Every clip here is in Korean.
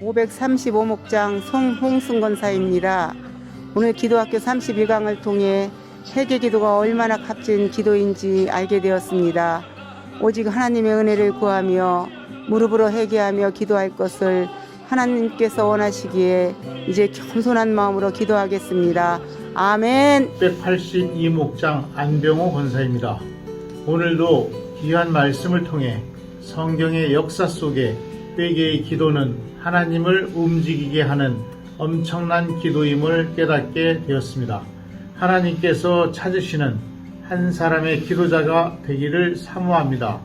535목장 송홍순 권사입니다. 오늘 기도학교 31강을 통해 회개 기도가 얼마나 값진 기도인지 알게 되었습니다. 오직 하나님의 은혜를 구하며 무릎으로 회개하며 기도할 것을 하나님께서 원하시기에 이제 겸손한 마음으로 기도하겠습니다. 아멘. 182목장 안병호 권사입니다. 오늘도 귀한 말씀을 통해 성경의 역사 속에 회개의 기도는 하나님을 움직이게 하는 엄청난 기도임을 깨닫게 되었습니다. 하나님께서 찾으시는 한 사람의 기도자가 되기를 사모합니다.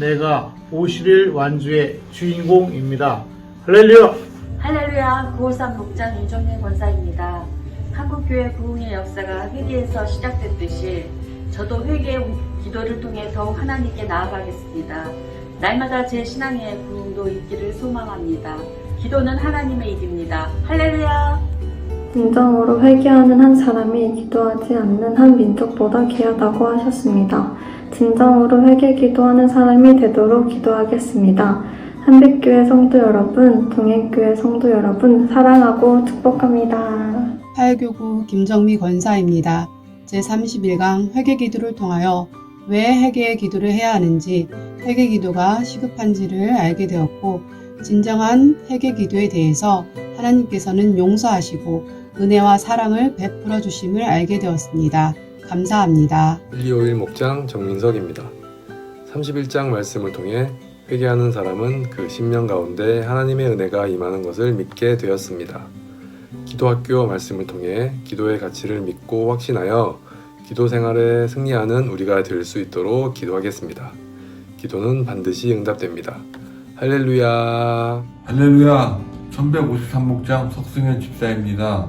내가 50일 완주의 주인공입니다. 할렐루야! 할렐루야 953 목장 이종민 권사입니다. 한국교회 부흥의 역사가 회개에서 시작됐듯이 저도 회개 기도를 통해 더욱 하나님께 나아가겠습니다. 날마다 제 신앙의 부흥도 있기를 소망합니다. 기도는 하나님의 일입니다. 할렐루야! 진정으로 회개하는 한 사람이 기도하지 않는 한 민족보다 귀하다고 하셨습니다. 진정으로 회개 기도하는 사람이 되도록 기도하겠습니다. 한빛교회 성도 여러분, 동행교회 성도 여러분, 사랑하고 축복합니다. 팔교구 김정미 권사입니다. 제31강 회개 기도를 통하여 왜 회개의 기도를 해야 하는지 회개 기도가 시급한지를 알게 되었고 진정한 회개 기도에 대해서 하나님께서는 용서하시고 은혜와 사랑을 베풀어 주심을 알게 되었습니다. 감사합니다. 125일 목장 정민석입니다. 31장 말씀을 통해 회개하는 사람은 그 신명 가운데 하나님의 은혜가 임하는 것을 믿게 되었습니다. 기도학교 말씀을 통해 기도의 가치를 믿고 확신하여 기도 생활에 승리하는 우리가 될 수 있도록 기도하겠습니다. 기도는 반드시 응답됩니다. 할렐루야! 할렐루야 1153목장 석승현 집사입니다.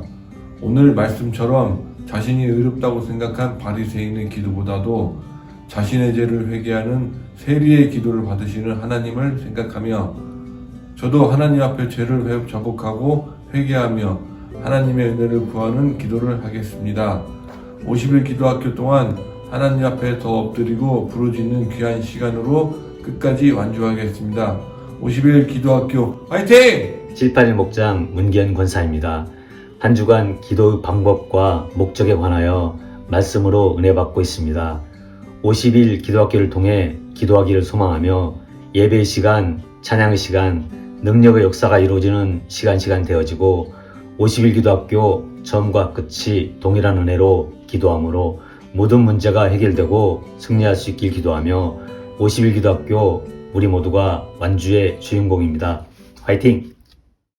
오늘 말씀처럼 자신이 의롭다고 생각한 바리새인의 기도보다도 자신의 죄를 회개하는 세리의 기도를 받으시는 하나님을 생각하며 저도 하나님 앞에 죄를 회- 자복하고 회개하며 하나님의 은혜를 구하는 기도를 하겠습니다. 50일 기도학교 동안 하나님 앞에 더 엎드리고 부르짖는 귀한 시간으로 끝까지 완주하겠습니다. 50일 기도학교 화이팅! 781 목장 문기현 권사입니다. 한 주간 기도 방법과 목적에 관하여 말씀으로 은혜 받고 있습니다. 50일 기도학교를 통해 기도하기를 소망하며 예배 시간, 찬양 시간, 능력의 역사가 이루어지는 시간 시간 되어지고 50일 기도학교 처음과 끝이 동일한 은혜로 기도함으로 모든 문제가 해결되고 승리할 수 있길 기도하며 50일 기도학교 우리 모두가 완주의 주인공입니다. 화이팅!